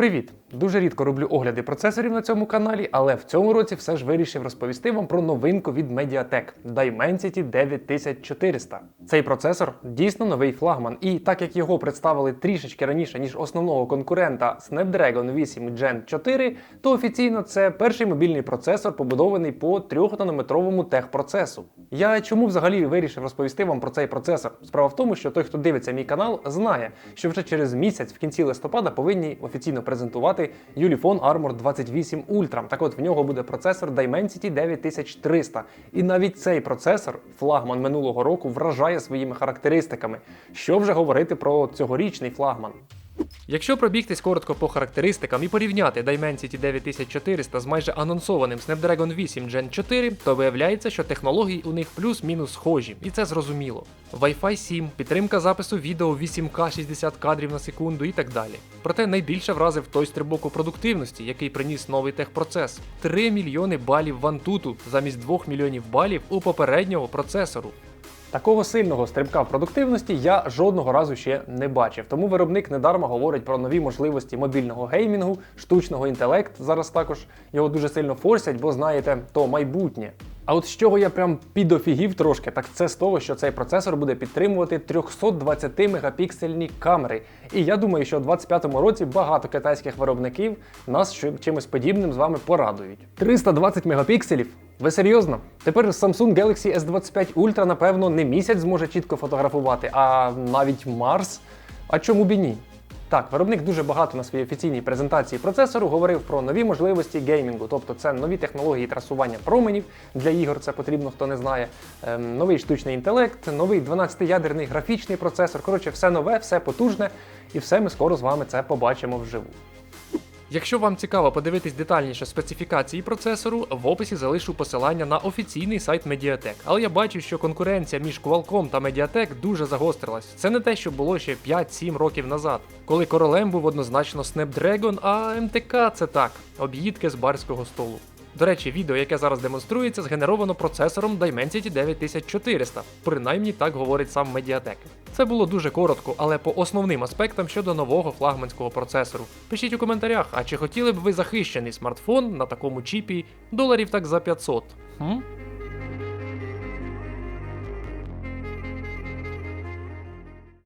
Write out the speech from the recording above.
Привіт! Дуже рідко роблю огляди процесорів на цьому каналі, але в цьому році все ж вирішив розповісти вам про новинку від Mediatek Dimensity 9400. Цей процесор дійсно новий флагман, і так як його представили трішечки раніше, ніж основного конкурента Snapdragon 8 Gen 4, то офіційно це перший мобільний процесор, побудований по 3-нанометровому техпроцесу. Я чому взагалі вирішив розповісти вам про цей процесор? Справа в тому, що той, хто дивиться мій канал, знає, що вже через місяць в кінці листопада повинні офіційно презентувати Ulefone Armor 28 Ultra. Так от в нього буде процесор Dimensity 9300. І навіть цей процесор, флагман минулого року, вражає своїми характеристиками. Що вже говорити про цьогорічний флагман? Якщо пробігтись коротко по характеристикам і порівняти Dimensity 9400 з майже анонсованим Snapdragon 8 Gen 4, то виявляється, що технології у них плюс-мінус схожі, і це зрозуміло. Wi-Fi 7, підтримка запису відео 8К 60 кадрів на секунду і так далі. Проте найбільше вразив той стрибок у продуктивності, який приніс новий техпроцес. 3 мільйони балів в Antutu замість 2 мільйонів балів у попереднього процесору. Такого сильного стрибка в продуктивності я жодного разу ще не бачив. Тому виробник недарма говорить про нові можливості мобільного геймінгу, штучного інтелекту. Зараз також його дуже сильно форсять, бо знаєте, то майбутнє. А от з чого я прям підофігів трошки, так це з того, що цей процесор буде підтримувати 320 мегапіксельні камери. І я думаю, що у 2025 році багато китайських виробників нас чимось подібним з вами порадують. 320 мегапікселів. Ви серйозно? Тепер Samsung Galaxy S25 Ultra, напевно, не місяць зможе чітко фотографувати, а навіть Марс. А чому б і ні? Так, виробник дуже багато на своїй офіційній презентації процесору говорив про нові можливості геймінгу, тобто це нові технології трасування променів для ігор, це потрібно, хто не знає. Ем, новий штучний інтелект, новий 12-ядерний графічний процесор. Коротше, все нове, все потужне, і все ми скоро з вами це побачимо вживу. Якщо вам цікаво подивитись детальніше специфікації процесору, в описі залишу посилання на офіційний сайт Mediatek. Але я бачу, що конкуренція між Qualcomm та Mediatek дуже загострилась. Це не те, що було ще 5-7 років назад, коли королем був однозначно Snapdragon, а МТК це так, об'їдки з барського столу. До речі, відео, яке зараз демонструється, згенеровано процесором Dimensity 9400. Принаймні так говорить сам Mediatek. Це було дуже коротко, але по основним аспектам щодо нового флагманського процесору. Пишіть у коментарях, а чи хотіли б ви захищений смартфон на такому чіпі доларів так за 500? Хм?